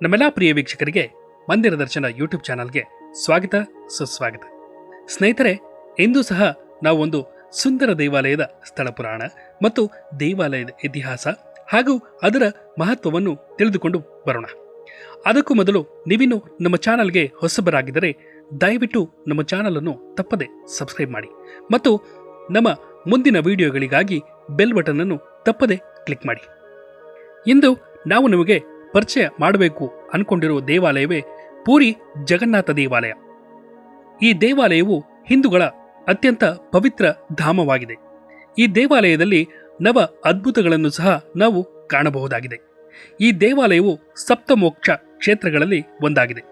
ನಮ್ಮೆಲ್ಲ ಪ್ರಿಯ ವೀಕ್ಷಕರಿಗೆ ಮಂದಿರ ದರ್ಶನ ಯೂಟ್ಯೂಬ್ ಚಾನಲ್ಗೆ ಸ್ವಾಗತ, ಸುಸ್ವಾಗತ. ಸ್ನೇಹಿತರೆ, ಇಂದು ಸಹ ನಾವು ಒಂದು ಸುಂದರ ದೇವಾಲಯದ ಸ್ಥಳ ಪುರಾಣ ಮತ್ತು ದೇವಾಲಯದ ಇತಿಹಾಸ ಹಾಗೂ ಅದರ ಮಹತ್ವವನ್ನು ತಿಳಿದುಕೊಂಡು ಬರೋಣ. ಅದಕ್ಕೂ ಮೊದಲು ನೀವಿನ್ನು ನಮ್ಮ ಚಾನಲ್ಗೆ ಹೊಸಬರಾಗಿದ್ದರೆ ದಯವಿಟ್ಟು ನಮ್ಮ ಚಾನಲನ್ನು ತಪ್ಪದೆ ಸಬ್ಸ್ಕ್ರೈಬ್ ಮಾಡಿ ಮತ್ತು ನಮ್ಮ ಮುಂದಿನ ವಿಡಿಯೋಗಳಿಗಾಗಿ ಬೆಲ್ ಬಟನ್ ಅನ್ನು ತಪ್ಪದೆ ಕ್ಲಿಕ್ ಮಾಡಿ. ಇಂದು ನಾವು ನಿಮಗೆ ಪರಿಚಯ ಮಾಡಬೇಕು ಅನ್ಕೊಂಡಿರುವ ದೇವಾಲಯವೇ ಪೂರಿ ಜಗನ್ನಾಥ ದೇವಾಲಯ. ಈ ದೇವಾಲಯವು ಹಿಂದೂಗಳ ಅತ್ಯಂತ ಪವಿತ್ರ ಧಾಮವಾಗಿದೆ. ಈ ದೇವಾಲಯದಲ್ಲಿ ನವ ಅದ್ಭುತಗಳನ್ನು ಸಹ ನಾವು ಕಾಣಬಹುದಾಗಿದೆ. ಈ ದೇವಾಲಯವು ಸಪ್ತಮೋಕ್ಷ ಕ್ಷೇತ್ರಗಳಲ್ಲಿ ಒಂದಾಗಿದೆ.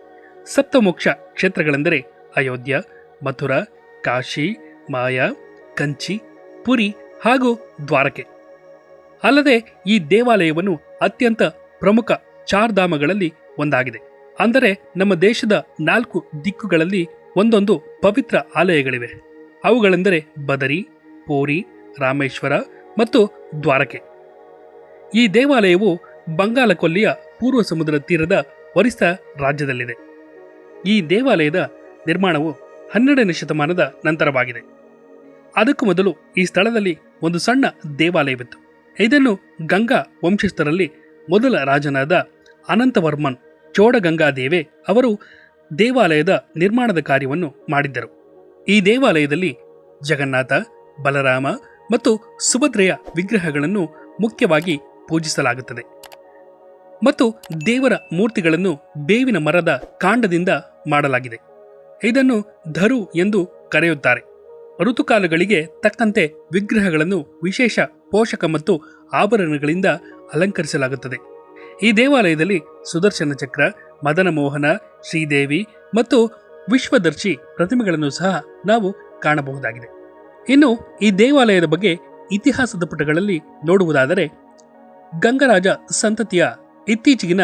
ಸಪ್ತಮೋಕ್ಷ ಕ್ಷೇತ್ರಗಳೆಂದರೆ ಅಯೋಧ್ಯ, ಮಥುರಾ, ಕಾಶಿ, ಮಾಯಾ, ಕಂಚಿ, ಪುರಿ ಹಾಗೂ ದ್ವಾರಕೆ. ಅಲ್ಲದೆ ಈ ದೇವಾಲಯವನ್ನು ಅತ್ಯಂತ ಪ್ರಮುಖ ಚಾರ್ಧಾಮಗಳಲ್ಲಿ ಒಂದಾಗಿದೆ. ಅಂದರೆ ನಮ್ಮ ದೇಶದ ನಾಲ್ಕು ದಿಕ್ಕುಗಳಲ್ಲಿ ಒಂದೊಂದು ಪವಿತ್ರ ಆಲಯಗಳಿವೆ. ಅವುಗಳೆಂದರೆ ಬದರಿ, ಪೂರಿ, ರಾಮೇಶ್ವರ ಮತ್ತು ದ್ವಾರಕೆ. ಈ ದೇವಾಲಯವು ಬಂಗಾಲ ಕೊಲ್ಲಿಯ ಪೂರ್ವ ಸಮುದ್ರ ತೀರದ ಒರಿಸ್ಸಾ ರಾಜ್ಯದಲ್ಲಿದೆ. ಈ ದೇವಾಲಯದ ನಿರ್ಮಾಣವು ಹನ್ನೆರಡನೇ ಶತಮಾನದ ನಂತರವಾಗಿದೆ. ಅದಕ್ಕೂ ಮೊದಲು ಈ ಸ್ಥಳದಲ್ಲಿ ಒಂದು ಸಣ್ಣ ದೇವಾಲಯವಿತ್ತು. ಇದನ್ನು ಗಂಗಾ ವಂಶಸ್ಥರಲ್ಲಿ ಮೊದಲ ರಾಜನಾದ ಅನಂತವರ್ಮನ್ ಚೋಡಗಂಗಾದೇವೆ ಅವರು ದೇವಾಲಯದ ನಿರ್ಮಾಣದ ಕಾರ್ಯವನ್ನು ಮಾಡಿದ್ದರು. ಈ ದೇವಾಲಯದಲ್ಲಿ ಜಗನ್ನಾಥ, ಬಲರಾಮ ಮತ್ತು ಸುಭದ್ರೆಯ ವಿಗ್ರಹಗಳನ್ನು ಮುಖ್ಯವಾಗಿ ಪೂಜಿಸಲಾಗುತ್ತದೆ. ಮತ್ತು ದೇವರ ಮೂರ್ತಿಗಳನ್ನು ಬೇವಿನ ಮರದ ಕಾಂಡದಿಂದ ಮಾಡಲಾಗಿದೆ. ಇದನ್ನು ಧರು ಎಂದು ಕರೆಯುತ್ತಾರೆ. ಋತುಕಾಲಗಳಿಗೆ ತಕ್ಕಂತೆ ವಿಗ್ರಹಗಳನ್ನು ವಿಶೇಷ ಪೋಷಕ ಮತ್ತು ಆಭರಣಗಳಿಂದ ಅಲಂಕರಿಸಲಾಗುತ್ತದೆ. ಈ ದೇವಾಲಯದಲ್ಲಿ ಸುದರ್ಶನ ಚಕ್ರ, ಮದನ ಮೋಹನ, ಶ್ರೀದೇವಿ ಮತ್ತು ವಿಶ್ವದರ್ಶಿ ಪ್ರತಿಮೆಗಳನ್ನು ಸಹ ನಾವು ಕಾಣಬಹುದಾಗಿದೆ. ಇನ್ನು ಈ ದೇವಾಲಯದ ಬಗ್ಗೆ ಇತಿಹಾಸದ ಪುಟಗಳಲ್ಲಿ ನೋಡುವುದಾದರೆ, ಗಂಗರಾಜ ಸಂತತಿಯ ಇತ್ತೀಚೆಗಿನ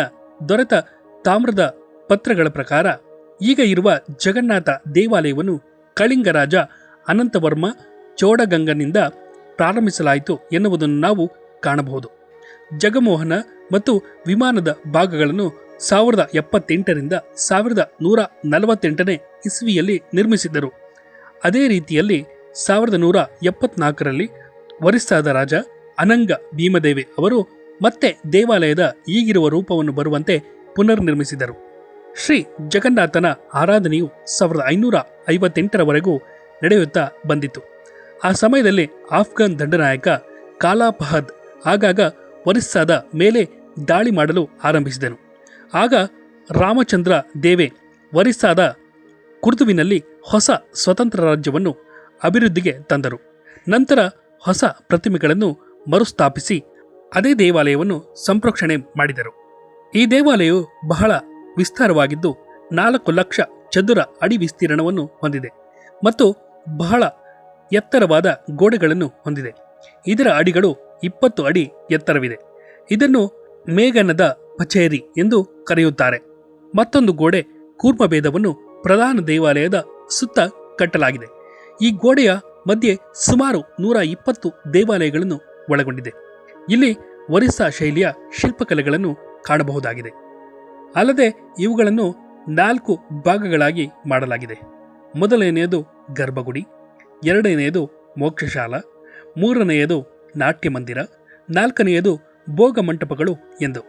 ದೊರೆತ ತಾಮ್ರದ ಪತ್ರಗಳ ಪ್ರಕಾರ ಈಗ ಇರುವ ಜಗನ್ನಾಥ ದೇವಾಲಯವನ್ನು ಕಳಿಂಗರಾಜ ಅನಂತವರ್ಮ ಚೋಡಗಂಗನಿಂದ ಪ್ರಾರಂಭಿಸಲಾಯಿತು ಎನ್ನುವುದನ್ನು ನಾವು ಕಾಣಬಹುದು. ಜಗಮೋಹನ ಮತ್ತು ವಿಮಾನದ ಭಾಗಗಳನ್ನು ಸಾವಿರದ ಎಪ್ಪತ್ತೆಂಟರಿಂದ ಸಾವಿರದ ನೂರ ನಲವತ್ತೆಂಟನೇ ಇಸ್ವಿಯಲ್ಲಿ ನಿರ್ಮಿಸಿದ್ದರು. ಅದೇ ರೀತಿಯಲ್ಲಿ ಸಾವಿರದ ನೂರ ಎಪ್ಪತ್ನಾಲ್ಕರಲ್ಲಿ ಒರಿಸ್ಸಾದ ರಾಜ ಅನಂಗ ಭೀಮದೇವಿ ಅವರು ಮತ್ತೆ ದೇವಾಲಯದ ಈಗಿರುವ ರೂಪವನ್ನು ಬರುವಂತೆ ಪುನರ್ನಿರ್ಮಿಸಿದರು. ಶ್ರೀ ಜಗನ್ನಾಥನ ಆರಾಧನೆಯು ಸಾವಿರದ ಐನೂರ ಐವತ್ತೆಂಟರವರೆಗೂ ನಡೆಯುತ್ತಾ ಬಂದಿತು. ಆ ಸಮಯದಲ್ಲಿ ಆಫ್ಘನ್ ದಂಡನಾಯಕ ಕಾಲಾಪಹದ್, ಆಗಾಗ ಒರಿಸ್ಸಾದ ಮೇಲೆ ದಾಳಿ ಮಾಡಲು ಆರಂಭಿಸಿದನು. ಆಗ ರಾಮಚಂದ್ರ ದೇವೆ ಒರಿಸ್ಸಾದ ಕುರ್ದುವಿನಲ್ಲಿ ಹೊಸ ಸ್ವತಂತ್ರ ರಾಜ್ಯವನ್ನು ಅಭಿವೃದ್ಧಿಗೆ ತಂದರು. ನಂತರ ಹೊಸ ಪ್ರತಿಮೆಗಳನ್ನು ಮರುಸ್ಥಾಪಿಸಿ ಅದೇ ದೇವಾಲಯವನ್ನು ಸಂಪ್ರೋಕ್ಷಣೆ ಮಾಡಿದರು. ಈ ದೇವಾಲಯವು ಬಹಳ ವಿಸ್ತಾರವಾಗಿದ್ದು ನಾಲ್ಕು ಲಕ್ಷ ಚದುರ ಅಡಿ ವಿಸ್ತೀರ್ಣವನ್ನು ಹೊಂದಿದೆ ಮತ್ತು ಬಹಳ ಎತ್ತರವಾದ ಗೋಡೆಗಳನ್ನು ಹೊಂದಿದೆ. ಇದರ ಅಡಿಗಳು ಇಪ್ಪತ್ತು ಅಡಿ ಎತ್ತರವಿದೆ. ಇದನ್ನು ಮೇಘನದ ಪಚೇರಿ ಎಂದು ಕರೆಯುತ್ತಾರೆ. ಮತ್ತೊಂದು ಗೋಡೆ ಕೂರ್ಮಭೇದವನ್ನು ಪ್ರಧಾನ ದೇವಾಲಯದ ಸುತ್ತ ಕಟ್ಟಲಾಗಿದೆ. ಈ ಗೋಡೆಯ ಮಧ್ಯೆ ಸುಮಾರು ನೂರ ಇಪ್ಪತ್ತು ದೇವಾಲಯಗಳನ್ನು ಒಳಗೊಂಡಿದೆ. ಇಲ್ಲಿ ಒರಿಸ್ಸಾ ಶೈಲಿಯ ಶಿಲ್ಪಕಲೆಗಳನ್ನು ಕಾಣಬಹುದಾಗಿದೆ. ಅಲ್ಲದೆ ಇವುಗಳನ್ನು ನಾಲ್ಕು ಭಾಗಗಳಾಗಿ ಮಾಡಲಾಗಿದೆ. ಮೊದಲನೆಯದು ಗರ್ಭಗುಡಿ, ಎರಡನೆಯದು ಮೋಕ್ಷಶಾಲ, ಮೂರನೆಯದು ನಾಟ್ಯ ಮಂದಿರ ನಾಲ್ಕನೆಯದು ಭೋಗ ಮಂಟಪಗಳು ಎಂದು.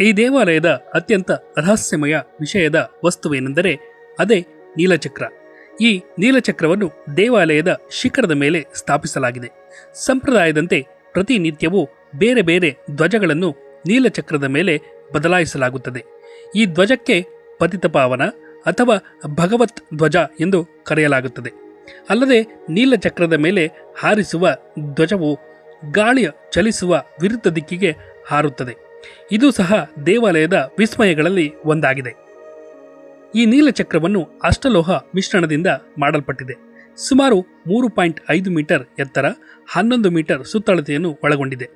ಈ ದೇವಾಲಯದ ಅತ್ಯಂತ ರಹಸ್ಯಮಯ ವಿಷಯದ ವಸ್ತುವೇನೆಂದರೆ ಅದೇ ನೀಲಚಕ್ರ. ಈ ನೀಲಚಕ್ರವನ್ನು ದೇವಾಲಯದ ಶಿಖರದ ಮೇಲೆ ಸ್ಥಾಪಿಸಲಾಗಿದೆ. ಸಂಪ್ರದಾಯದಂತೆ ಪ್ರತಿನಿತ್ಯವೂ ಬೇರೆ ಬೇರೆ ಧ್ವಜಗಳನ್ನು ನೀಲಚಕ್ರದ ಮೇಲೆ ಬದಲಾಯಿಸಲಾಗುತ್ತದೆ. ಈ ಧ್ವಜಕ್ಕೆ ಪತಿತಪಾವನ ಅಥವಾ ಭಗವತ್ ಧ್ವಜ ಎಂದು ಕರೆಯಲಾಗುತ್ತದೆ. ಅಲ್ಲದೆ ನೀಲಚಕ್ರದ ಮೇಲೆ ಹಾರಿಸುವ ಧ್ವಜವು ಗಾಳಿಯ ಚಲಿಸುವ ವಿರುದ್ಧ ದಿಕ್ಕಿಗೆ ಹಾರುತ್ತದೆ. ಇದು ಸಹ ದೇವಾಲಯದ ವಿಸ್ಮಯಗಳಲ್ಲಿ ಒಂದಾಗಿದೆ. ಈ ನೀಲಚಕ್ರವನ್ನು ಅಷ್ಟಲೋಹ ಮಿಶ್ರಣದಿಂದ ಮಾಡಲ್ಪಟ್ಟಿದೆ. ಸುಮಾರು ಮೂರು ಪಾಯಿಂಟ್ ಐದು ಮೀಟರ್ ಎತ್ತರ, ಹನ್ನೊಂದು ಮೀಟರ್ ಸುತ್ತಳತೆಯನ್ನು ಒಳಗೊಂಡಿದೆ.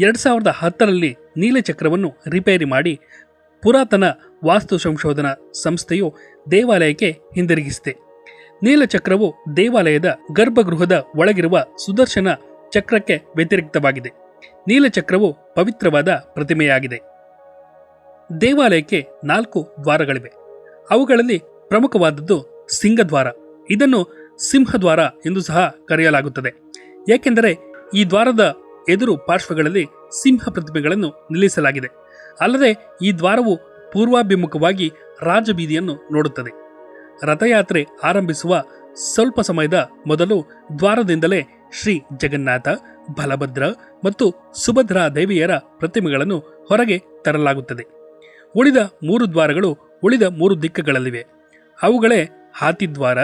ಎರಡು ಸಾವಿರದ ಹತ್ತರಲ್ಲಿ ನೀಲಚಕ್ರವನ್ನು ರಿಪೇರಿ ಮಾಡಿ ಪುರಾತನ ವಾಸ್ತು ಸಂಶೋಧನಾ ಸಂಸ್ಥೆಯು ದೇವಾಲಯಕ್ಕೆ ಹಿಂದಿರುಗಿಸಿದೆ. ನೀಲಚಕ್ರವು ದೇವಾಲಯದ ಗರ್ಭಗೃಹದ ಒಳಗಿರುವ ಸುದರ್ಶನ ಚಕ್ರಕ್ಕೆ ವ್ಯತಿರಿಕ್ತವಾಗಿದೆ. ನೀಲಚಕ್ರವು ಪವಿತ್ರವಾದ ಪ್ರತಿಮೆಯಾಗಿದೆ. ದೇವಾಲಯಕ್ಕೆ ನಾಲ್ಕು ದ್ವಾರಗಳಿವೆ. ಅವುಗಳಲ್ಲಿ ಪ್ರಮುಖವಾದದ್ದು ಸಿಂಹದ್ವಾರ. ಇದನ್ನು ಸಿಂಹದ್ವಾರ ಎಂದು ಸಹ ಕರೆಯಲಾಗುತ್ತದೆ. ಏಕೆಂದರೆ ಈ ದ್ವಾರದ ಎದುರು ಪಾರ್ಶ್ವಗಳಲ್ಲಿ ಸಿಂಹ ಪ್ರತಿಮೆಗಳನ್ನು ನಿಲ್ಲಿಸಲಾಗಿದೆ. ಅಲ್ಲದೆ ಈ ದ್ವಾರವು ಪೂರ್ವಾಭಿಮುಖವಾಗಿ ರಾಜಬೀದಿಯನ್ನು ನೋಡುತ್ತದೆ. ರಥಯಾತ್ರೆ ಆರಂಭಿಸುವ ಸ್ವಲ್ಪ ಸಮಯದ ಮೊದಲು ದ್ವಾರದಿಂದಲೇ ಶ್ರೀ ಜಗನ್ನಾಥ, ಬಲಭದ್ರ ಮತ್ತು ಸುಭದ್ರಾ ದೇವಿಯರ ಪ್ರತಿಮೆಗಳನ್ನು ಹೊರಗೆ ತರಲಾಗುತ್ತದೆ. ಉಳಿದ ಮೂರು ದ್ವಾರಗಳು ಉಳಿದ ಮೂರು ದಿಕ್ಕುಗಳಲ್ಲಿವೆ. ಅವುಗಳೇ ಹಾತಿದ್ವಾರ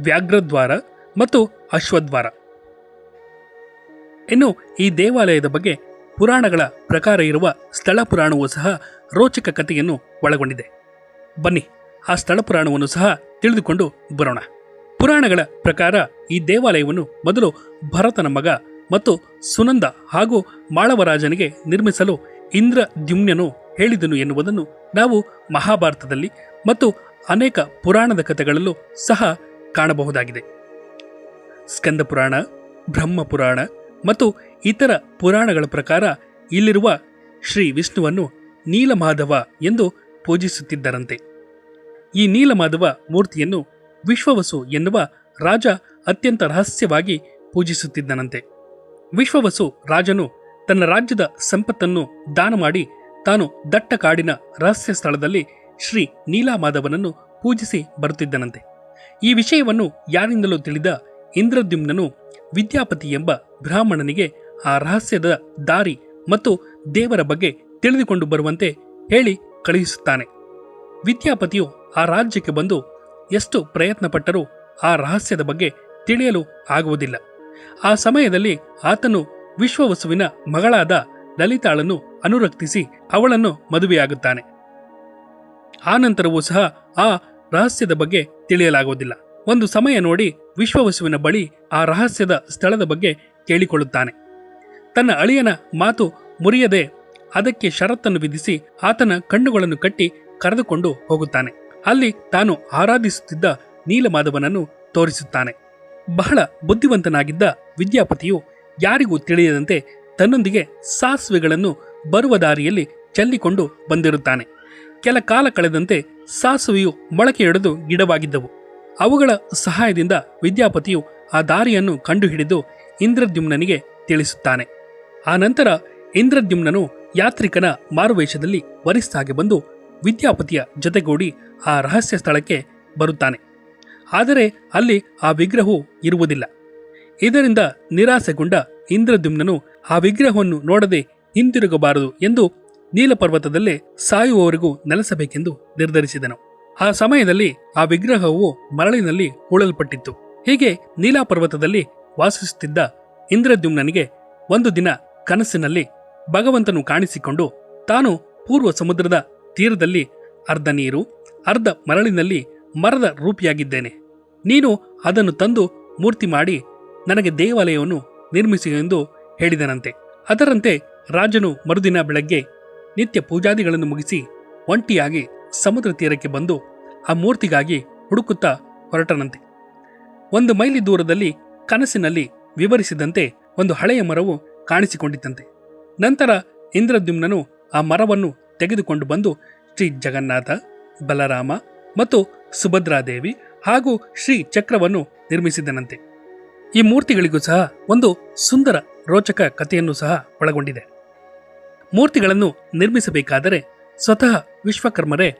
ವ್ಯಾಘ್ರದ್ವಾರ ಮತ್ತು ಅಶ್ವದ್ವಾರ. ಇನ್ನು ಈ ದೇವಾಲಯದ ಬಗ್ಗೆ ಪುರಾಣಗಳ ಪ್ರಕಾರ ಇರುವ ಸ್ಥಳ ಪುರಾಣವೂ ಸಹ ರೋಚಕ ಕಥೆಯನ್ನು ಒಳಗೊಂಡಿದೆ. ಬನ್ನಿ. ಆ ಸ್ಥಳ ಪುರಾಣವನ್ನು ಸಹ ತಿಳಿದುಕೊಂಡು ಬರೋಣ. ಪುರಾಣಗಳ ಪ್ರಕಾರ ಈ ದೇವಾಲಯವನ್ನು ಮೊದಲು ಭರತನ ಮಗ ಮತ್ತು ಸುನಂದ ಹಾಗೂ ಮಾಳವರಾಜನಿಗೆ ನಿರ್ಮಿಸಲು ಇಂದ್ರ ದ್ಯುಮ್ನನು ಹೇಳಿದನು ಎನ್ನುವುದನ್ನು ನಾವು ಮಹಾಭಾರತದಲ್ಲಿ ಮತ್ತು ಅನೇಕ ಪುರಾಣದ ಕಥೆಗಳಲ್ಲೂ ಸಹ ಕಾಣಬಹುದಾಗಿದೆ. ಸ್ಕಂದ ಪುರಾಣ, ಬ್ರಹ್ಮ ಪುರಾಣ ಮತ್ತು ಇತರ ಪುರಾಣಗಳ ಪ್ರಕಾರ ಇಲ್ಲಿರುವ ಶ್ರೀ ವಿಷ್ಣುವನ್ನು ನೀಲಮಾಧವ ಎಂದು ಪೂಜಿಸುತ್ತಿದ್ದರಂತೆ. ಈ ನೀಲಮಾಧವ ಮೂರ್ತಿಯನ್ನು ವಿಶ್ವವಸು ಎನ್ನುವ ರಾಜ ಅತ್ಯಂತ ರಹಸ್ಯವಾಗಿ ಪೂಜಿಸುತ್ತಿದ್ದನಂತೆ. ವಿಶ್ವವಸು ರಾಜನು ತನ್ನ ರಾಜ್ಯದ ಸಂಪತ್ತನ್ನು ದಾನ ಮಾಡಿ ತಾನು ದಟ್ಟ ಕಾಡಿನ ರಹಸ್ಯ ಸ್ಥಳದಲ್ಲಿ ಶ್ರೀ ನೀಲಾಮಾಧವನನ್ನು ಪೂಜಿಸಿ ಬರುತ್ತಿದ್ದನಂತೆ. ಈ ವಿಷಯವನ್ನು ಯಾರಿಂದಲೂ ತಿಳಿದ ಇಂದ್ರದ್ಯುಮ್ನನು ವಿದ್ಯಾಪತಿ ಎಂಬ ಬ್ರಾಹ್ಮಣನಿಗೆ ಆ ರಹಸ್ಯದ ದಾರಿ ಮತ್ತು ದೇವರ ಬಗ್ಗೆ ತಿಳಿದುಕೊಂಡು ಬರುವಂತೆ ಹೇಳಿ ಕಳುಹಿಸುತ್ತಾನೆ. ವಿದ್ಯಾಪತಿಯು ಆ ರಾಜ್ಯಕ್ಕೆ ಬಂದು ಎಷ್ಟು ಪ್ರಯತ್ನಪಟ್ಟರೂ ಆ ರಹಸ್ಯದ ಬಗ್ಗೆ ತಿಳಿಯಲು ಆಗುವುದಿಲ್ಲ. ಆ ಸಮಯದಲ್ಲಿ ಆತನು ವಿಶ್ವವಸುವಿನ ಮಗಳಾದ ಲಲಿತಾಳನ್ನು ಅನುರಕ್ತಿಸಿ ಅವಳನ್ನು ಮದುವೆಯಾಗುತ್ತಾನೆ. ಆನಂತರವೂ ಸಹ ಆ ರಹಸ್ಯದ ಬಗ್ಗೆ ತಿಳಿಯಲಾಗುವುದಿಲ್ಲ. ಒಂದು ಸಮಯ ನೋಡಿ ವಿಶ್ವವಸುವಿನ ಬಳಿ ಆ ರಹಸ್ಯದ ಸ್ಥಳದ ಬಗ್ಗೆ ಕೇಳಿಕೊಳ್ಳುತ್ತಾನೆ. ತನ್ನ ಅಳಿಯನ ಮಾತು ಮುರಿಯದೆ ಅದಕ್ಕೆ ಷರತ್ತನ್ನು ವಿಧಿಸಿ ಆತನ ಕಣ್ಣುಗಳನ್ನು ಕಟ್ಟಿ ಕರೆದುಕೊಂಡು ಹೋಗುತ್ತಾನೆ. ಅಲ್ಲಿ ತಾನು ಆರಾಧಿಸುತ್ತಿದ್ದ ನೀಲಮಾಧವನನ್ನು ತೋರಿಸುತ್ತಾನೆ. ಬಹಳ ಬುದ್ಧಿವಂತನಾಗಿದ್ದ ವಿದ್ಯಾಪತಿಯು ಯಾರಿಗೂ ತಿಳಿಯದಂತೆ ತನ್ನೊಂದಿಗೆ ಸಾಸುವೆಗಳನ್ನು ಬರುವ ದಾರಿಯಲ್ಲಿ ಚೆಲ್ಲಿಕೊಂಡು ಬಂದಿರುತ್ತಾನೆ. ಕೆಲ ಕಾಲ ಕಳೆದಂತೆ ಸಾಸುವೆಯು ಮೊಳಕೆಯೊಡೆದು ಗಿಡವಾಗಿದ್ದವು. ಅವುಗಳ ಸಹಾಯದಿಂದ ವಿದ್ಯಾಪತಿಯು ಆ ದಾರಿಯನ್ನು ಕಂಡುಹಿಡಿದು ಇಂದ್ರದ್ಯುಮ್ನನಿಗೆ ತಿಳಿಸುತ್ತಾನೆ. ಆ ನಂತರ ಇಂದ್ರದ್ಯುಮ್ನನು ಯಾತ್ರಿಕನ ಮಾರುವೇಷದಲ್ಲಿ ವರಿಷ್ಠಾಗಿ ಬಂದು ವಿದ್ಯಾಪತಿಯ ಜೊತೆಗೂಡಿ ಆ ರಹಸ್ಯ ಸ್ಥಳಕ್ಕೆ ಬರುತ್ತಾನೆ. ಆದರೆ ಅಲ್ಲಿ ಆ ವಿಗ್ರಹವು ಇರುವುದಿಲ್ಲ. ಇದರಿಂದ ನಿರಾಸೆಗೊಂಡ ಇಂದ್ರದ್ಯುಮ್ನನು ಆ ವಿಗ್ರಹವನ್ನು ನೋಡದೆ ಹಿಂದಿರುಗಬಾರದು ಎಂದು ನೀಲಪರ್ವತದಲ್ಲೇ ಸಾಯುವವರೆಗೂ ನೆಲೆಸಬೇಕೆಂದು ನಿರ್ಧರಿಸಿದನು. ಆ ಸಮಯದಲ್ಲಿ ಆ ವಿಗ್ರಹವು ಮರಳಿನಲ್ಲಿ ಹೂಳಲ್ಪಟ್ಟಿತ್ತು. ಹೀಗೆ ನೀಲಾಪರ್ವತದಲ್ಲಿ ವಾಸಿಸುತ್ತಿದ್ದ ಇಂದ್ರದ್ಯುಮ್ನನಿಗೆ ಒಂದು ದಿನ ಕನಸಿನಲ್ಲಿ ಭಗವಂತನು ಕಾಣಿಸಿಕೊಂಡು ತಾನು ಪೂರ್ವ ಸಮುದ್ರದ ತೀರದಲ್ಲಿ ಅರ್ಧ ನೀರು, ಅರ್ಧ ಮರಳಿನಲ್ಲಿ ಮರದ ರೂಪಿಯಾಗಿದ್ದೇನೆ. ನೀನು ಅದನ್ನು ತಂದು ಮೂರ್ತಿ ಮಾಡಿ ನನಗೆ ದೇವಾಲಯವನ್ನು ನಿರ್ಮಿಸಿ ಎಂದು ಹೇಳಿದನಂತೆ. ಅದರಂತೆ ರಾಜನು ಮರುದಿನ ಬೆಳಗ್ಗೆ ನಿತ್ಯ ಪೂಜಾದಿಗಳನ್ನು ಮುಗಿಸಿ ಒಂಟಿಯಾಗಿ ಸಮುದ್ರ ತೀರಕ್ಕೆ ಬಂದು ಆ ಮೂರ್ತಿಗಾಗಿ ಹುಡುಕುತ್ತಾ ಹೊರಟನಂತೆ. ಒಂದು ಮೈಲಿ ದೂರದಲ್ಲಿ ಕನಸಿನಲ್ಲಿ ವಿವರಿಸಿದಂತೆ ಒಂದು ಹಳೆಯ ಮರವು ಕಾಣಿಸಿಕೊಂಡಿತ್ತಂತೆ. ನಂತರ ಇಂದ್ರದ್ಯುಮ್ನನು ಆ ಮರವನ್ನು ತೆಗೆದುಕೊಂಡು ಬಂದು ಶ್ರೀ ಜಗನ್ನಾಥ, ಬಲರಾಮ ಮತ್ತು ಸುಭದ್ರಾದೇವಿ ಹಾಗೂ ಶ್ರೀ ಚಕ್ರವನ್ನು ನಿರ್ಮಿಸಿದನಂತೆ. ಈ ಮೂರ್ತಿಗಳಿಗೂ ಸಹ ಒಂದು ಸುಂದರ ರೋಚಕ ಕಥೆಯನ್ನು ಸಹ ಒಳಗೊಂಡಿದೆ. ಮೂರ್ತಿಗಳನ್ನು ನಿರ್ಮಿಸಬೇಕಾದರೆ ಸ್ವತಃ ವಿಶ್ವಕರ್ಮರೇ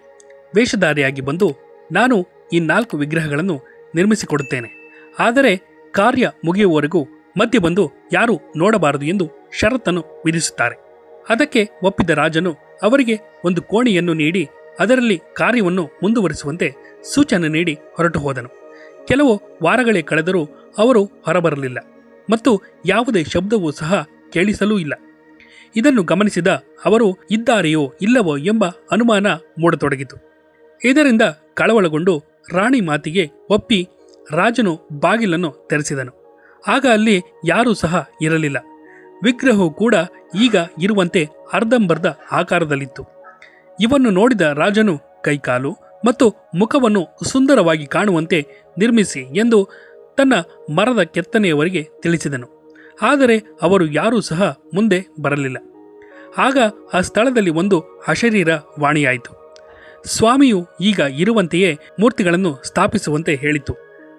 ವೇಷಧಾರಿಯಾಗಿ ಬಂದು ನಾನು ಈ ನಾಲ್ಕು ವಿಗ್ರಹಗಳನ್ನು ನಿರ್ಮಿಸಿಕೊಡುತ್ತೇನೆ. ಆದರೆ ಕಾರ್ಯ ಮುಗಿಯುವವರೆಗೂ ಮಧ್ಯೆ ಬಂದು ಯಾರೂ ನೋಡಬಾರದು ಎಂದು ಷರತ್ತನ್ನು ವಿಧಿಸುತ್ತಾರೆ. ಅದಕ್ಕೆ ಒಪ್ಪಿದ ರಾಜನು ಅವರಿಗೆ ಒಂದು ಕೋಣೆಯನ್ನು ನೀಡಿ ಅದರಲ್ಲಿ ಕಾರ್ಯವನ್ನು ಮುಂದುವರಿಸುವಂತೆ ಸೂಚನೆ ನೀಡಿ ಹೊರಟು ಹೋದನು. ಕೆಲವು ವಾರಗಳೇ ಕಳೆದರೂ ಅವರು ಹೊರಬರಲಿಲ್ಲ ಮತ್ತು ಯಾವುದೇ ಶಬ್ದವೂ ಸಹ ಕೇಳಿಸಲೂ ಇಲ್ಲ. ಇದನ್ನು ಗಮನಿಸಿದ ಅವರು, ಇದ್ದಾರೆಯೋ ಇಲ್ಲವೋ ಎಂಬ ಅನುಮಾನ ಮೂಡತೊಡಗಿತು. ಇದರಿಂದ ಕಳವಳಗೊಂಡು ರಾಣಿ ಮಾತಿಗೆ ಒಪ್ಪಿ ರಾಜನು ಬಾಗಿಲನ್ನು ತೆರೆಸಿದನು. ಆಗ ಅಲ್ಲಿ ಯಾರೂ ಸಹ ಇರಲಿಲ್ಲ. ವಿಗ್ರಹವು ಕೂಡ ಈಗ ಇರುವಂತೆ ಅರ್ಧಂಬರ್ಧ ಆಕಾರದಲ್ಲಿತ್ತು. ಇವನ್ನು ನೋಡಿದ ರಾಜನು ಕೈಕಾಲು ಮತ್ತು ಮುಖವನ್ನು ಸುಂದರವಾಗಿ ಕಾಣುವಂತೆ ನಿರ್ಮಿಸಿ ಎಂದು ತನ್ನ ಮರದ ಕೆತ್ತನೆಯವರಿಗೆ ತಿಳಿಸಿದನು. ಆದರೆ ಅವರು ಯಾರೂ ಸಹ ಮುಂದೆ ಬರಲಿಲ್ಲ. ಆಗ ಆ ಸ್ಥಳದಲ್ಲಿ ಒಂದು ಅಶರೀರ ವಾಣಿಯಾಯಿತು. ಸ್ವಾಮಿಯು ಈಗ ಇರುವಂತೆಯೇ ಮೂರ್ತಿಗಳನ್ನು ಸ್ಥಾಪಿಸುವಂತೆ ಹೇಳಿತು.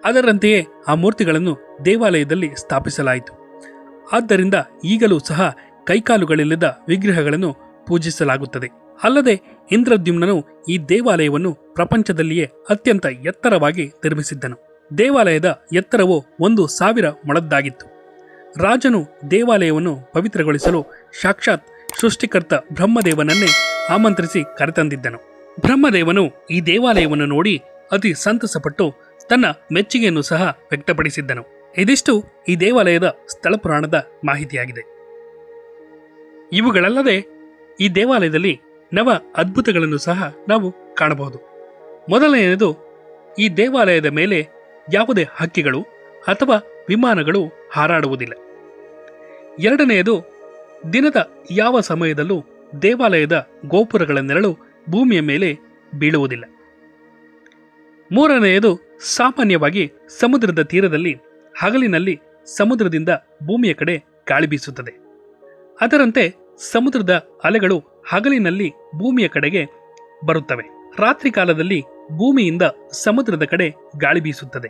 ಅದರಂತೆಯೇ ಆ ಮೂರ್ತಿಗಳನ್ನು ದೇವಾಲಯದಲ್ಲಿ ಸ್ಥಾಪಿಸಲಾಯಿತು. ಆದ್ದರಿಂದ ಈಗಲೂ ಸಹ ಕೈಕಾಲುಗಳಿಲ್ಲದ ವಿಗ್ರಹಗಳನ್ನು ಪೂಜಿಸಲಾಗುತ್ತದೆ. ಅಲ್ಲದೆ ಇಂದ್ರದ್ಯುಮ್ನನು ಈ ದೇವಾಲಯವನ್ನು ಪ್ರಪಂಚದಲ್ಲಿಯೇ ಅತ್ಯಂತ ಎತ್ತರವಾಗಿ ನಿರ್ಮಿಸಿದ್ದನು. ದೇವಾಲಯದ ಎತ್ತರವು ಒಂದು ಸಾವಿರ ಮೊಳದ್ದಾಗಿತ್ತು. ರಾಜನು ದೇವಾಲಯವನ್ನು ಪವಿತ್ರಗೊಳಿಸಲು ಸಾಕ್ಷಾತ್ ಸೃಷ್ಟಿಕರ್ತ ಬ್ರಹ್ಮದೇವನನ್ನೇ ಆಮಂತ್ರಿಸಿ ಕರೆತಂದಿದ್ದನು. ಬ್ರಹ್ಮದೇವನು ಈ ದೇವಾಲಯವನ್ನು ನೋಡಿ ಅತಿ ಸಂತಸಪಟ್ಟು ತನ್ನ ಮೆಚ್ಚುಗೆಯನ್ನು ಸಹ ವ್ಯಕ್ತಪಡಿಸಿದ್ದನು. ಇದಿಷ್ಟು ಈ ದೇವಾಲಯದ ಸ್ಥಳ ಪುರಾಣದ ಮಾಹಿತಿಯಾಗಿದೆ. ಇವುಗಳಲ್ಲದೆ ಈ ದೇವಾಲಯದಲ್ಲಿ ನವ ಅದ್ಭುತಗಳನ್ನು ಸಹ ನಾವು ಕಾಣಬಹುದು. ಮೊದಲನೆಯದು, ಈ ದೇವಾಲಯದ ಮೇಲೆ ಯಾವುದೇ ಹಕ್ಕಿಗಳು ಅಥವಾ ವಿಮಾನಗಳು ಹಾರಾಡುವುದಿಲ್ಲ. ಎರಡನೆಯದು, ದಿನದ ಯಾವ ಸಮಯದಲ್ಲೂ ದೇವಾಲಯದ ಗೋಪುರಗಳ ನೆರಳು ಭೂಮಿಯ ಮೇಲೆ ಬೀಳುವುದಿಲ್ಲ. ಮೂರನೆಯದು, ಸಾಮಾನ್ಯವಾಗಿ ಸಮುದ್ರದ ತೀರದಲ್ಲಿ ಹಗಲಿನಲ್ಲಿ ಸಮುದ್ರದಿಂದ ಭೂಮಿಯ ಕಡೆ ಗಾಳಿ ಬೀಸುತ್ತದೆ. ಅದರಂತೆ ಸಮುದ್ರದ ಅಲೆಗಳು ಹಗಲಿನಲ್ಲಿ ಭೂಮಿಯ ಕಡೆಗೆ ಬರುತ್ತವೆ. ರಾತ್ರಿ ಕಾಲದಲ್ಲಿ ಭೂಮಿಯಿಂದ ಸಮುದ್ರದ ಕಡೆ ಗಾಳಿ ಬೀಸುತ್ತದೆ.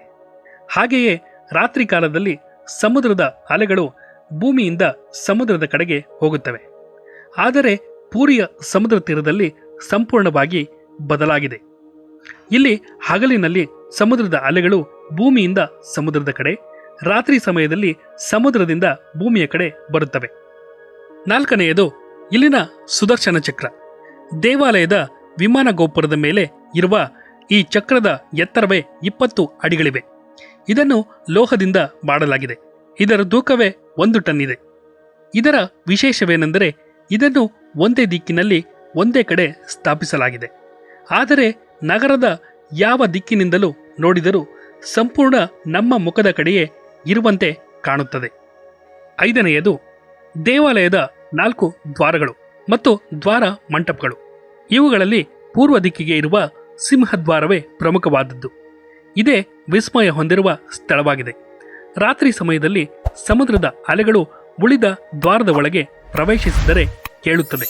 ಹಾಗೆಯೇ ರಾತ್ರಿ ಕಾಲದಲ್ಲಿ ಸಮುದ್ರದ ಅಲೆಗಳು ಭೂಮಿಯಿಂದ ಸಮುದ್ರದ ಕಡೆಗೆ ಹೋಗುತ್ತವೆ. ಆದರೆ ಪೂರಿಯ ಸಮುದ್ರ ತೀರದಲ್ಲಿ ಸಂಪೂರ್ಣವಾಗಿ ಬದಲಾಗಿದೆ. ಇಲ್ಲಿ ಹಗಲಿನಲ್ಲಿ ಸಮುದ್ರದ ಅಲೆಗಳು ಭೂಮಿಯಿಂದ ಸಮುದ್ರದ ಕಡೆ ರಾತ್ರಿ ಸಮಯದಲ್ಲಿ ಸಮುದ್ರದಿಂದ ಭೂಮಿಯ ಕಡೆ ಬರುತ್ತವೆ. ನಾಲ್ಕನೆಯದು ಇಲ್ಲಿನ ಸುದರ್ಶನ ಚಕ್ರ. ದೇವಾಲಯದ ವಿಮಾನ ಗೋಪುರದ ಮೇಲೆ ಇರುವ ಈ ಚಕ್ರದ ಎತ್ತರವೇ ಇಪ್ಪತ್ತು ಅಡಿಗಳಿವೆ. ಇದನ್ನು ಲೋಹದಿಂದ ಮಾಡಲಾಗಿದೆ. ಇದರ ತೂಕವೇ ಒಂದು ಟನ್ ಇದೆ. ಇದರ ವಿಶೇಷವೇನೆಂದರೆ ಇದನ್ನು ಒಂದೇ ದಿಕ್ಕಿನಲ್ಲಿ ಒಂದೇ ಕಡೆ ಸ್ಥಾಪಿಸಲಾಗಿದೆ. ಆದರೆ ನಗರದ ಯಾವ ದಿಕ್ಕಿನಿಂದಲೂ ನೋಡಿದರೂ ಸಂಪೂರ್ಣ ನಮ್ಮ ಮುಖದ ಕಡೆಯೇ ಇರುವಂತೆ ಕಾಣುತ್ತದೆ. ಐದನೆಯದು, ದೇವಾಲಯದ ನಾಲ್ಕು ದ್ವಾರಗಳು ಮತ್ತು ದ್ವಾರ ಮಂಟಪಗಳು. ಇವುಗಳಲ್ಲಿ ಪೂರ್ವ ದಿಕ್ಕಿಗೆ ಇರುವ ಸಿಂಹದ್ವಾರವೇ ಪ್ರಮುಖವಾದದ್ದು. ಇದೇ ವಿಸ್ಮಯ ಹೊಂದಿರುವ ಸ್ಥಳವಾಗಿದೆ. ರಾತ್ರಿ ಸಮಯದಲ್ಲಿ ಸಮುದ್ರದ ಅಲೆಗಳು ಉಳಿದ ದ್ವಾರದ ಒಳಗೆ ಪ್ರವೇಶಿಸಿದರೆ ಕೇಳುತ್ತದೆ.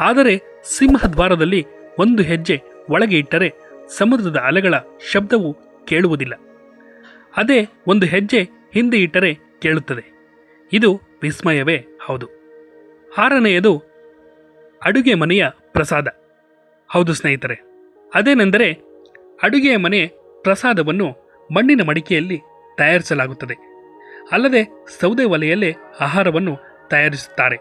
ಆದರೆ ಸಿಂಹದ್ವಾರದಲ್ಲಿ ಒಂದು ಹೆಜ್ಜೆ ಒಳಗೆ ಇಟ್ಟರೆ ಸಮುದ್ರದ ಅಲೆಗಳ ಶಬ್ದವು ಕೇಳುವುದಿಲ್ಲ. ಅದೇ ಒಂದು ಹೆಜ್ಜೆ ಹಿಂದೆ ಇಟ್ಟರೆ ಕೇಳುತ್ತದೆ. ಇದು ವಿಸ್ಮಯವೇ ಹೌದು. ಆರನೆಯದು ಅಡುಗೆ ಮನೆಯ ಪ್ರಸಾದ. ಹೌದು ಸ್ನೇಹಿತರೆ, ಅದೇನೆಂದರೆ ಅಡುಗೆಯ ಮನೆ ಪ್ರಸಾದವನ್ನು ಮಣ್ಣಿನ ಮಡಿಕೆಯಲ್ಲಿ ತಯಾರಿಸಲಾಗುತ್ತದೆ. ಅಲ್ಲದೆ ಸೌದೆ ಒಲೆಯಲ್ಲೇ ಆಹಾರವನ್ನು ತಯಾರಿಸುತ್ತಾರೆ.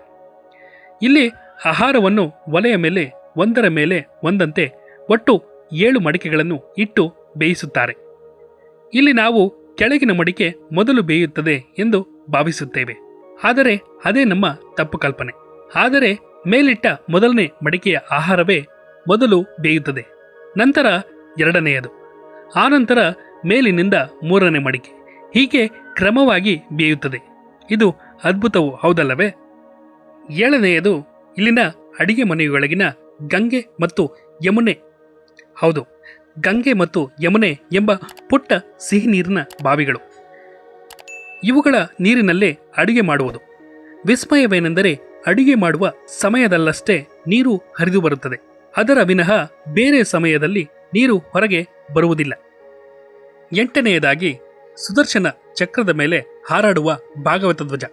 ಇಲ್ಲಿ ಆಹಾರವನ್ನು ಒಲೆಯ ಮೇಲೆ, ಒಂದರ ಮೇಲೆ ಒಂದಂತೆ ಒಟ್ಟು ಏಳು ಮಡಿಕೆಗಳನ್ನು ಇಟ್ಟು ಬೇಯಿಸುತ್ತಾರೆ. ಇಲ್ಲಿ ನಾವು ಕೆಳಗಿನ ಮಡಿಕೆ ಮೊದಲು ಬೇಯುತ್ತದೆ ಎಂದು ಭಾವಿಸುತ್ತೇವೆ. ಆದರೆ ಅದೇ ನಮ್ಮ ತಪ್ಪು ಕಲ್ಪನೆ. ಆದರೆ ಮೇಲಿಟ್ಟ ಮೊದಲನೇ ಮಡಿಕೆಯ ಆಹಾರವೇ ಮೊದಲು ಬೇಯುತ್ತದೆ. ನಂತರ ಎರಡನೆಯದು. ಆನಂತರ ಮೇಲಿನಿಂದ ಮೂರನೇ ಮಡಿಕೆ. ಹೀಗೆ ಕ್ರಮವಾಗಿ ಬೇಯುತ್ತದೆ. ಇದು ಅದ್ಭುತವು ಹೌದಲ್ಲವೇ? ಏಳನೆಯದು, ಇಲ್ಲಿನ ಅಡಿಗೆ ಮನೆಯೊಳಗಿನ ಗಂಗೆ ಮತ್ತು ಯಮುನೆ. ಹೌದು ಗಂಗೆ ಮತ್ತು ಯಮುನೆ ಎಂಬ ಪುಟ್ಟ ಸಿಹಿ ನೀರಿನ ಬಾವಿಗಳು. ಇವುಗಳ ನೀರಿನಲ್ಲೇ ಅಡುಗೆ ಮಾಡುವುದು. ವಿಸ್ಮಯವೇನೆಂದರೆ ಅಡುಗೆ ಮಾಡುವ ಸಮಯದಲ್ಲಷ್ಟೇ ನೀರು ಹರಿದು ಬರುತ್ತದೆ. ಅದರ ವಿನಃ ಬೇರೆ ಸಮಯದಲ್ಲಿ ನೀರು ಹೊರಗೆ ಬರುವುದಿಲ್ಲ. ಎಂಟನೆಯದಾಗಿ, ಸುದರ್ಶನ ಚಕ್ರದ ಮೇಲೆ ಹಾರಾಡುವ ಭಾಗವತ ಧ್ವಜ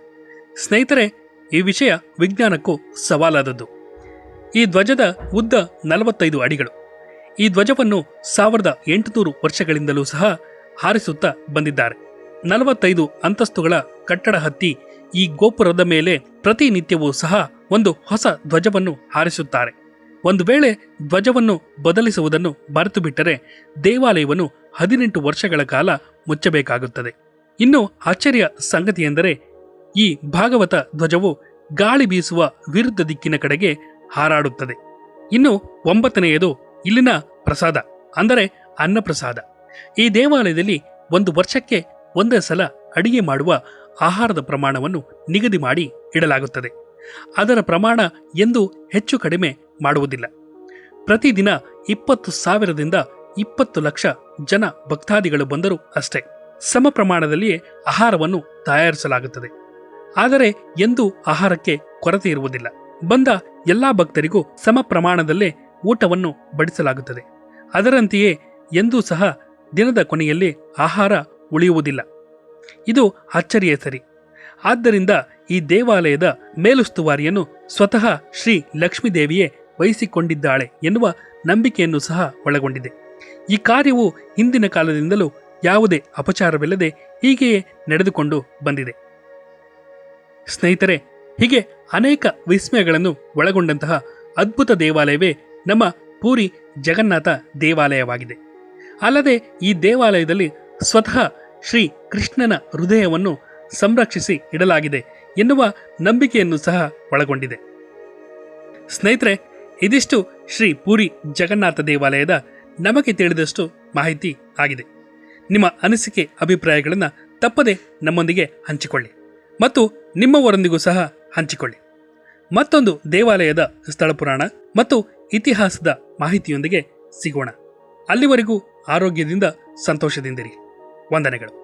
ಸ್ನೇಹಿತರೆ, ಈ ವಿಷಯ ವಿಜ್ಞಾನಕ್ಕೂ ಸವಾಲಾದದ್ದು. ಈ ಧ್ವಜದ ಉದ್ದ ನಲವತ್ತೈದು ಅಡಿಗಳು. ಈ ಧ್ವಜವನ್ನು ಸಾವಿರದ ಎಂಟುನೂರು ವರ್ಷಗಳಿಂದಲೂ ಸಹ ಹಾರಿಸುತ್ತಾ ಬಂದಿದ್ದಾರೆ. ನಲವತ್ತೈದು ಅಂತಸ್ತುಗಳ ಕಟ್ಟಡ ಹತ್ತಿ ಈ ಗೋಪುರದ ಮೇಲೆ ಪ್ರತಿನಿತ್ಯವೂ ಸಹ ಒಂದು ಹೊಸ ಧ್ವಜವನ್ನು ಹಾರಿಸುತ್ತಾರೆ. ಒಂದು ವೇಳೆ ಧ್ವಜವನ್ನು ಬದಲಿಸುವುದನ್ನು ಮರೆತು ಬಿಟ್ಟರೆ ದೇವಾಲಯವನ್ನು ಹದಿನೆಂಟು ವರ್ಷಗಳ ಕಾಲ ಮುಚ್ಚಬೇಕಾಗುತ್ತದೆ. ಇನ್ನು ಆಶ್ಚರ್ಯ ಸಂಗತಿಯೆಂದರೆ ಈ ಭಾಗವತ ಧ್ವಜವು ಗಾಳಿ ಬೀಸುವ ವಿರುದ್ಧ ದಿಕ್ಕಿನ ಕಡೆಗೆ ಹಾರಾಡುತ್ತದೆ. ಇನ್ನು ಒಂಬತ್ತನೆಯದು ಇಲ್ಲಿನ ಪ್ರಸಾದ, ಅಂದರೆ ಅನ್ನಪ್ರಸಾದ. ಈ ದೇವಾಲಯದಲ್ಲಿ ಒಂದು ವರ್ಷಕ್ಕೆ ಒಂದೇ ಸಲ ಅಡಿಗೆ ಮಾಡುವ ಆಹಾರದ ಪ್ರಮಾಣವನ್ನು ನಿಗದಿ ಮಾಡಿ ಇಡಲಾಗುತ್ತದೆ. ಅದರ ಪ್ರಮಾಣ ಎಂದು ಹೆಚ್ಚು ಕಡಿಮೆ ಮಾಡುವುದಿಲ್ಲ. ಪ್ರತಿದಿನ ಇಪ್ಪತ್ತು ಸಾವಿರದಿಂದ ಇಪ್ಪತ್ತು ಲಕ್ಷ ಜನ ಭಕ್ತಾದಿಗಳು ಬಂದರೂ ಅಷ್ಟೇ. ಸಮ ಪ್ರಮಾಣದಲ್ಲಿಯೇ ಆಹಾರವನ್ನು ತಯಾರಿಸಲಾಗುತ್ತದೆ. ಆದರೆ ಎಂದೂ ಆಹಾರಕ್ಕೆ ಕೊರತೆ ಇರುವುದಿಲ್ಲ. ಬಂದ ಎಲ್ಲಾ ಭಕ್ತರಿಗೂ ಸಮ ಪ್ರಮಾಣದಲ್ಲೇ ಊಟವನ್ನು ಬಡಿಸಲಾಗುತ್ತದೆ. ಅದರಂತೆಯೇ ಎಂದೂ ಸಹ ದಿನದ ಕೊನೆಯಲ್ಲಿ ಆಹಾರ ಉಳಿಯುವುದಿಲ್ಲ. ಇದು ಅಚ್ಚರಿಯ ಸರಿ. ಆದ್ದರಿಂದ ಈ ದೇವಾಲಯದ ಮೇಲುಸ್ತುವಾರಿಯನ್ನು ಸ್ವತಃ ಶ್ರೀ ಲಕ್ಷ್ಮೀದೇವಿಯೇ ವಹಿಸಿಕೊಂಡಿದ್ದಾಳೆ ಎನ್ನುವ ನಂಬಿಕೆಯನ್ನು ಸಹ ಒಳಗೊಂಡಿದೆ. ಈ ಕಾರ್ಯವು ಹಿಂದಿನ ಕಾಲದಿಂದಲೂ ಯಾವುದೇ ಅಪಚಾರವಿಲ್ಲದೆ ಹೀಗೆಯೇ ನಡೆದುಕೊಂಡು ಬಂದಿದೆ. ಸ್ನೇಹಿತರೆ, ಹೀಗೆ ಅನೇಕ ವಿಸ್ಮಯಗಳನ್ನು ಒಳಗೊಂಡಂತಹ ಅದ್ಭುತ ದೇವಾಲಯವೇ ನಮ್ಮ ಪೂರಿ ಜಗನ್ನಾಥ ದೇವಾಲಯವಾಗಿದೆ. ಅಲ್ಲದೆ ಈ ದೇವಾಲಯದಲ್ಲಿ ಸ್ವತಃ ಶ್ರೀ ಕೃಷ್ಣನ ಹೃದಯವನ್ನು ಸಂರಕ್ಷಿಸಿ ಇಡಲಾಗಿದೆ ಎನ್ನುವ ನಂಬಿಕೆಯನ್ನು ಸಹ ಒಳಗೊಂಡಿದೆ. ಸ್ನೇಹಿತರೆ, ಇದಿಷ್ಟು ಶ್ರೀ ಪೂರಿ ಜಗನ್ನಾಥ ದೇವಾಲಯದ ನಮಗೆ ತಿಳಿದಷ್ಟು ಮಾಹಿತಿ ಆಗಿದೆ. ನಿಮ್ಮ ಅನಿಸಿಕೆ, ಅಭಿಪ್ರಾಯಗಳನ್ನು ತಪ್ಪದೆ ನಮ್ಮೊಂದಿಗೆ ಹಂಚಿಕೊಳ್ಳಿ ಮತ್ತು ನಿಮ್ಮವರೊಂದಿಗೂ ಸಹ ಹಂಚಿಕೊಳ್ಳಿ. ಮತ್ತೊಂದು ದೇವಾಲಯದ ಸ್ಥಳ ಪುರಾಣ ಮತ್ತು ಇತಿಹಾಸದ ಮಾಹಿತಿಯೊಂದಿಗೆ ಸಿಗೋಣ. ಅಲ್ಲಿವರೆಗೂ ಆರೋಗ್ಯದಿಂದ ಸಂತೋಷದಿಂದಿರಿ. ವಂದನೆಗಳು.